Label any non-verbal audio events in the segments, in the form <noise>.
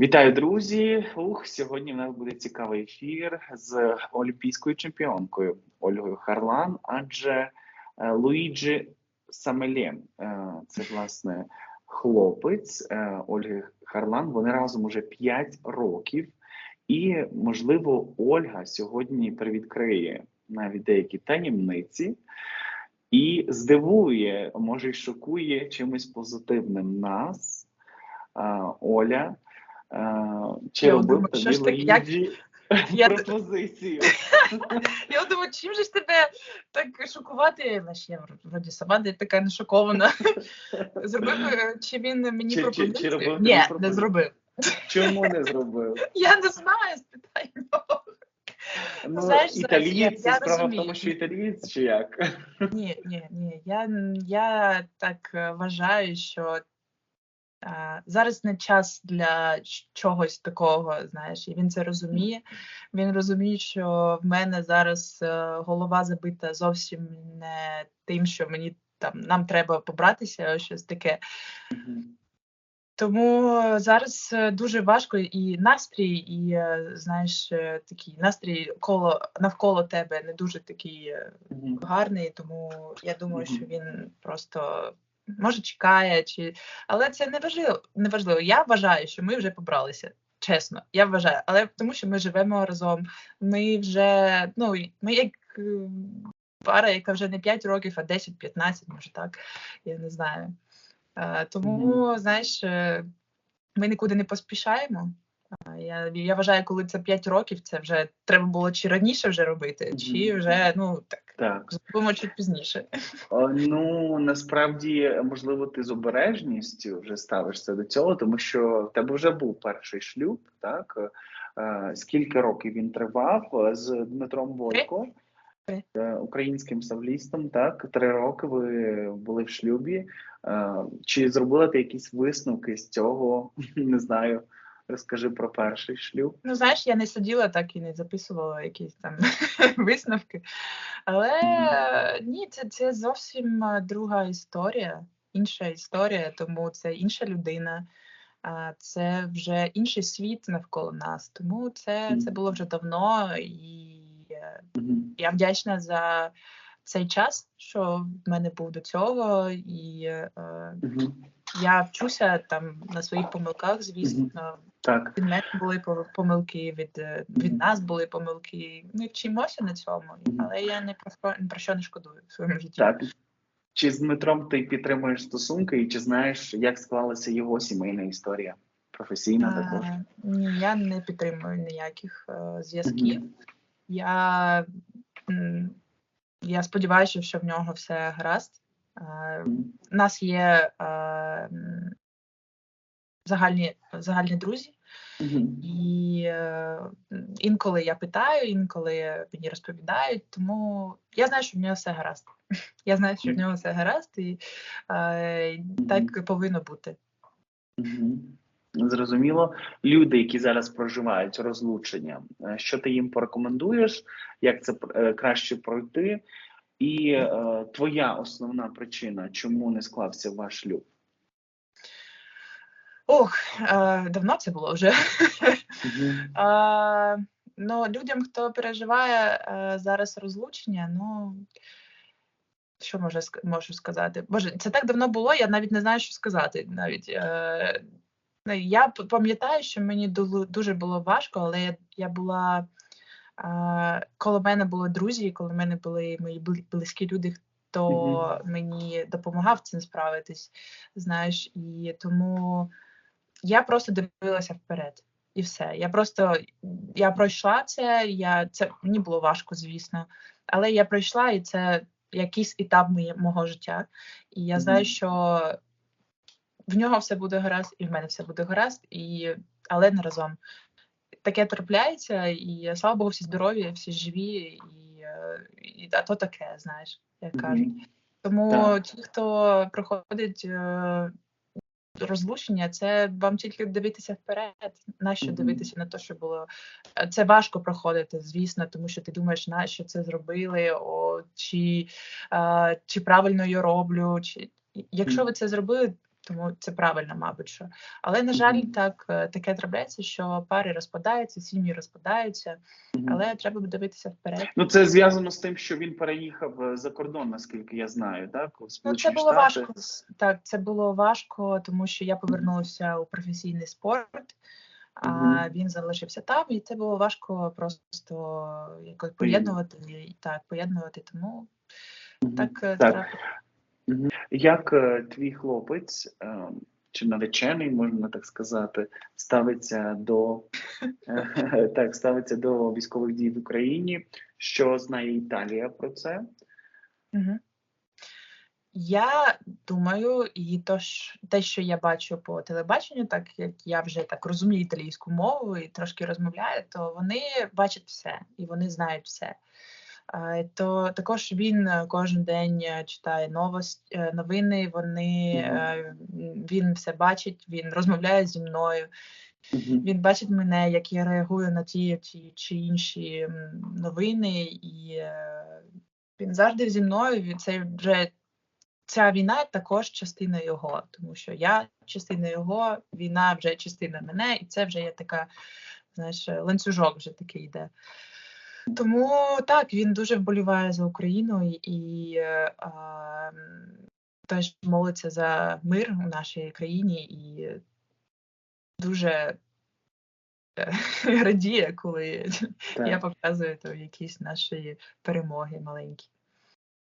Вітаю, друзі! Ух, сьогодні в нас буде цікавий ефір з олімпійською чемпіонкою Ольгою Харлан, адже е, Луїджі Самелє, е, це власне хлопець е, Ольги Харлан. Вони разом уже 5 років, і можливо, Ольга сьогодні привідкриє навіть деякі таємниці. І здивує, може й шокує чимось позитивним нас, Оля. Чи Я робив думаю, що тобі ж як- Луїджі Я- пропозицію? <laughs> Я думаю, чим же ж тебе так шокувати? Лиш я вроді сама не така не шокована. <laughs> Зробив е, чи він мені Чи- чи- чи пропозицію? робив тобі Ні, не пропозицію? зробив. Чому не <laughs> зробив? Я не знаю, спитай. Ну, Знаєш, зараз я- італієць, я справа в розумію. тому, що італієць чи як? Ні, ні, ні. Я, я так е, вважаю, що зараз не час для чогось такого, знаєш, і він це розуміє. Він розуміє, що в мене зараз е, голова забита зовсім не тим, що мені там нам треба побратися, щось таке. Тому зараз е, дуже важко і настрій, і е, знаєш, такий настрій коло навколо тебе не дуже такий гарний, тому я думаю, що він просто може чекає, чи але це не важливо. Не важливо. Я вважаю, що ми вже побралися. Чесно, я вважаю, але тому, що ми живемо разом. Ми вже ну ми як е, пара, яка вже не 5 років, а 10-15, може так. Я не знаю. Е, Тому, знаєш, е, ми нікуди не поспішаємо. Я, я вважаю, коли це 5 років, це вже треба було чи раніше вже робити, чи вже ну так Так. зробимо чуть пізніше. Ну насправді, можливо, ти з обережністю вже ставишся до цього, тому що в тебе вже був перший шлюб, так? Е, Скільки років він тривав е, з Дмитром Бойко, е, українським савлістом, так? Три роки ви були в шлюбі. Е, Чи зробила ти якісь висновки з цього? <laughs> Не знаю. Розкажи про перший шлюб. Ну, знаєш, я не сиділа так і не записувала якісь там <laughs> висновки. Але ні, це, це зовсім друга історія, інша історія, тому це інша людина, це вже інший світ навколо нас. Тому це, це було вже давно, і е, я вдячна за цей час, що в мене був до цього, і Мгм. Я вчуся там на своїх помилках, звісно. Так. Від мене були помилки, від, е, від нас були помилки. Ми вчимося на цьому, але я не про, про що не шкодую в своєму житті. Так. Чи з Дмитром ти підтримуєш стосунки, і чи знаєш, як склалася його сімейна історія? Професійна також. Ні, я не підтримую ніяких е, зв'язків. Мгм. Я, я сподіваюся, що в нього все гаразд. Е. У нас є е, загальні, загальні друзі. І е, інколи я питаю, інколи мені розповідають, тому я знаю, що в нього все гаразд. Я знаю, що в нього все гаразд, і е, так повинно бути. Зрозуміло. Люди, які зараз проживають розлучення, е, що ти їм порекомендуєш, як це е, краще пройти? І е, твоя основна причина, чому не склався ваш шлюб? Ох, е, давно це було вже. <laughs> Е, ну, людям, хто переживає е, зараз розлучення, ну. Що можу, можу сказати? Боже, це так давно було, я навіть не знаю, що сказати. Навіть е, ну, я пам'ятаю, що мені дуже було важко, але я, я була коло мене були друзі, коли в мене були мої близькі люди, хто мені допомагав цим справитись. Знаєш, і тому я просто дивилася вперед. І все. Я просто я пройшла це. Я це мені було важко, звісно, але я пройшла, і це якийсь етап моє, мого життя. І я знаю, Мгм. що в нього все буде гаразд, і в мене все буде гаразд, і але не разом. Таке трапляється, і слава Богу, всі здорові, всі живі, і, е, і а то таке, знаєш, як кажуть. Тому Так. ті, хто проходить е, розлучення, це вам тільки дивитися вперед. Нащо дивитися на те, що було Е, це важко проходити, звісно, тому що ти думаєш, нащо це зробили, о, чи, е, чи правильно я роблю, чи якщо ви це зробили, Тому це правильно, мабуть. що. Але, на жаль, так е, таке трапляється, що пари розпадаються, сім'ї розпадаються, але треба дивитися вперед. Ну це зв'язано з тим, що він переїхав е, за кордон, наскільки я знаю, так? У ну, це було Штати. важко. Так, це було важко, тому що я повернулася у професійний спорт. А mm він залишився там, і це було важко просто якось поєднувати так, поєднувати. Тому mm так, е, так. Як е, твій хлопець е, чи наречений, можна так сказати, ставиться до <laughs> так, ставиться до військових дій в Україні? Що знає Італія про це? Угу. Я думаю, і то ж те, що я бачу по телебаченню, так як я вже так розумію італійську мову і трошки розмовляю, то вони бачать все і вони знають все. То також він е, кожен день е, читає новості, е, новини. Вони він все бачить, він розмовляє зі мною. Він бачить мене, як я реагую на ті, ті чи інші новини, і він завжди зі мною. Це вже ця війна також частина його, тому що я частина його, війна вже частина мене, і це вже є така, знаєш, ланцюжок вже такий йде. Тому так, він дуже вболіває за Україну і е, теж молиться за мир у нашій країні і дуже е, <laughs> радіє, коли так. я показую то якісь наші перемоги маленькі.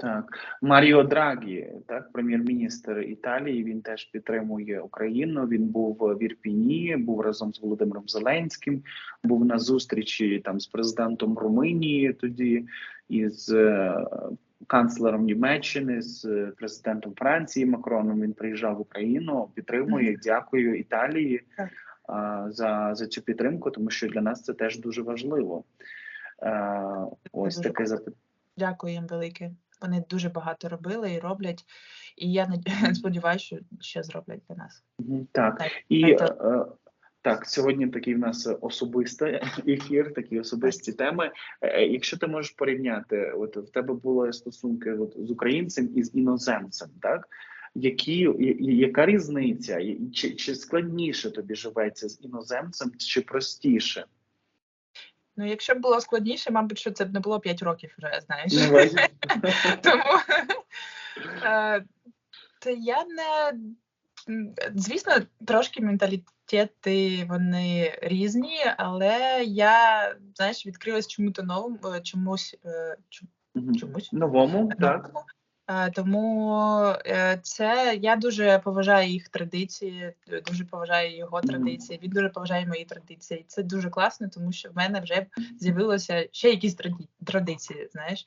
Так, Маріо Драгі, так, прем'єр-міністр Італії. Він теж підтримує Україну. Він був в Ірпіні, був разом з Володимиром Зеленським, був на зустрічі там з президентом Румунії, тоді із е, канцлером Німеччини, з президентом Франції Макроном. Він приїжджав в Україну. Підтримує. Дякую Італії а, за, за цю підтримку, тому що для нас це теж дуже важливо. А, ось таке запитання. Дякую їм велике. Вони дуже багато робили і роблять. І я <laughs> сподіваюся, що ще зроблять для нас. Так, так. і так, е, так, сьогодні такий в нас особистий <laughs> ефір, такі особисті теми. Е, е, якщо ти можеш порівняти, от в тебе були стосунки от, з українцем і з іноземцем, так? Які яка різниця? Чи чи складніше тобі живеться з іноземцем, чи простіше? Ну, якщо б було складніше, мабуть, що це б не було 5 років вже, знаєш. <laughs> Тому е, то я не. Звісно, трошки менталітети вони різні, але я, знаєш, відкрилась чому-то новому, е, чомусь е, чомусь новому, так. Тому е, це я дуже поважаю їх традиції, дуже поважаю його традиції. Він дуже поважає мої традиції. Це дуже класно, тому що в мене вже з'явилося ще якісь традиції. Знаєш,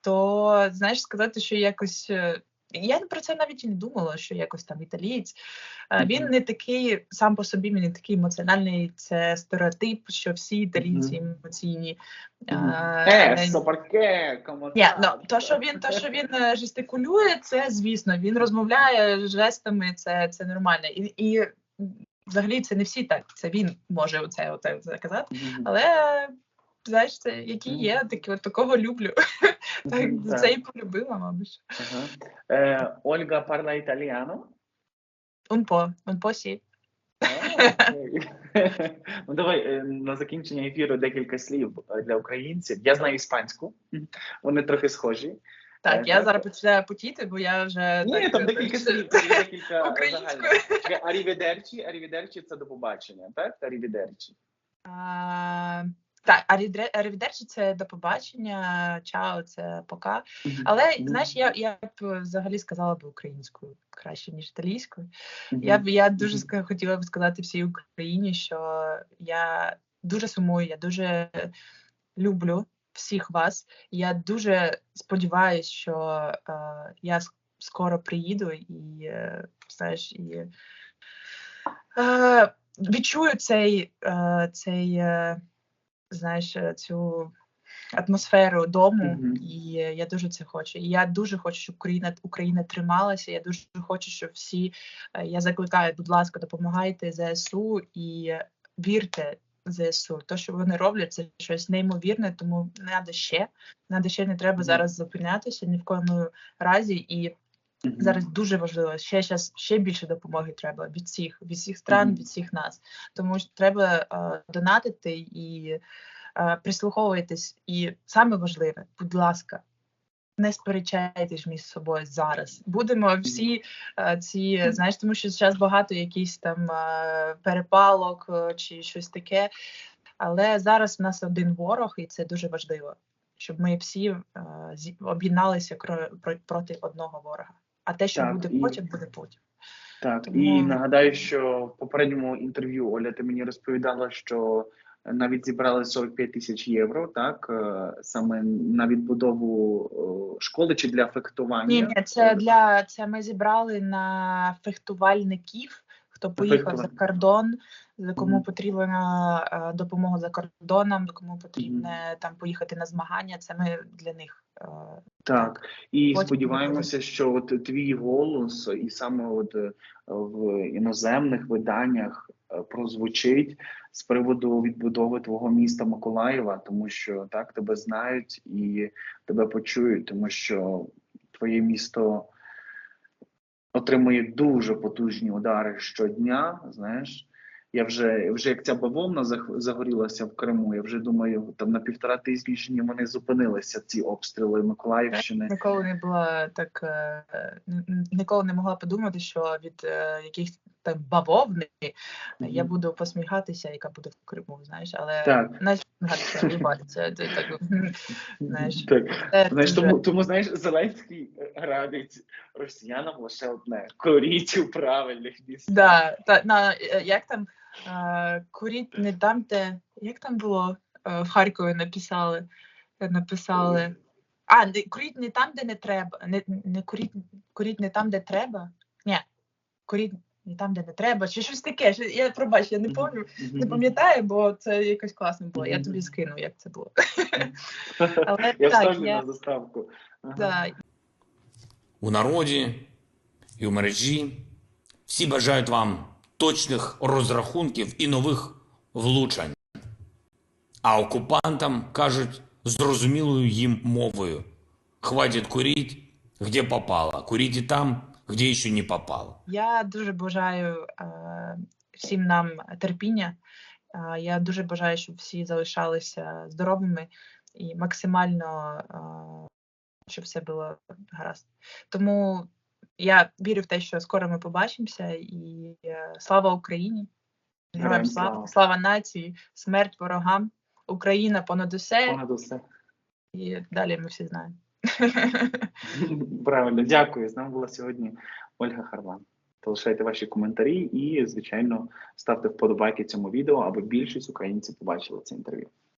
то знаєш, сказати, що якось е, я про це навіть і не думала, що якось там італієць. Він не такий сам по собі, він не такий емоціональний. Це стереотип, що всі італійці емоційні. Е, то, що він то, що він е, жестикулює, це звісно. Він розмовляє жестами, це це нормально. І і взагалі це не всі так. Це він може оце, оце, оце казати. Але знаєш, це які є, такі от такого люблю. Так, Це і полюбила, мабуть. Е, Ольга парла італіано? Un po', un po' sì. Ну, давай е, на закінчення ефіру декілька слів е, для українців. Я знаю іспанську, вони трохи схожі. Так, я зараз починаю потіти, бо я вже. Ні, там декілька <laughs> слів, декілька загальних. Аріведерчі, аріведерчі це до побачення, так? Аріведерчі. Так, арівідерчі це до побачення, чао, це пока. Але знаєш, я я б взагалі сказала б українською краще, ніж італійською. Я б я дуже хотіла б сказати всій Україні, що я дуже сумую, я дуже люблю всіх вас. Я дуже сподіваюся, що е, я скоро приїду і е, знаєш, і е, відчую цей е, цей знаєш, е, цю атмосферу дому, mm-hmm. і я дуже це хочу. І я дуже хочу, щоб Україна Україна трималася. Я дуже хочу, щоб всі е, я закликаю, будь ласка, допомагайте ЗСУ і вірте. ЗСУ, то, що вони роблять, це щось неймовірне, тому треба ще. Треба ще не треба зараз зупинятися ні в коєму разі. І. Зараз дуже важливо. Ще щас, ще більше допомоги треба від всіх, від всіх стран, від всіх нас. Тому що треба е, донатити і е, прислуховуватись. І саме важливе, будь ласка, не сперечайтесь між собою зараз. Будемо всі е, ці, знаєш, тому що зараз багато якісь там е, перепалок е, чи щось таке. Але зараз в нас один ворог, і це дуже важливо, щоб ми всі е, об'єдналися кро- проти одного ворога. А те, що Так, буде і- потім, буде потім. Так, Тому- і нагадаю, що в попередньому інтерв'ю Оля, ти мені розповідала, що навіть зібрали 45 тисяч євро, так е, саме на відбудову е, школи чи для фехтування. Ні, ні, це для це ми зібрали на фехтувальників, хто поїхав за кордон, кому потрібна е, допомога за кордоном, кому потрібне там поїхати на змагання. Це ми для них. е, Так, і Потім сподіваємося, що от твій голос, і саме от е, в іноземних виданнях прозвучить з приводу відбудови твого міста Миколаєва, тому що так тебе знають і тебе почують, тому що твоє місто отримує дуже потужні удари щодня. Знаєш, я вже вже як ця бавовна загорілася в Криму. Я вже думаю, там на півтора тижні вони зупинилися ці обстріли Миколаївщини. Ніколи не була так, е, ніколи не могла подумати, що від е, там бавовни я буду посміхатися, яка буде в Криму, знаєш, але Так. це так, знаєш. Так. Знаєш, тому, тому знаєш, Зеленський радить росіянам лише одне: коріть у правильних місцях. Да, та, на, е, як там е, куріть не там, де. Як там було е, в Харкові написали? Е, Написали. А, не, куріть не там, де не треба. Не, не куріть, куріть не там, де треба. Ні, куріть там, де не треба, чи щось таке. Що- Я пробач, я не пам'ятаю, не пам'ятаю, бо це якось класно було. Я тобі скину, як це було. <laughs> Але Я так, вставлю я- на заставку. Ага. Да, у народі і у мережі. Всі бажають вам точних розрахунків і нових влучань. А окупантам кажуть зрозумілою їм мовою: хватить куріть, де попало, куріть і там, де ще не попало. Я дуже бажаю е, всім нам терпіння. Е, я дуже бажаю, щоб всі залишалися здоровими і максимально, е, щоб все було гаразд. Тому я вірю в те, що скоро ми побачимося, і е, слава Україні! Героям Героям слава, слава. слава нації, смерть ворогам, Україна понад усе, Понад усе. і далі ми всі знаємо. <laughs> Правильно, дякую. З нами була сьогодні Ольга Харлан. Залишайте ваші коментарі і, звичайно, ставте вподобайки цьому відео, аби більшість українців побачили це інтерв'ю.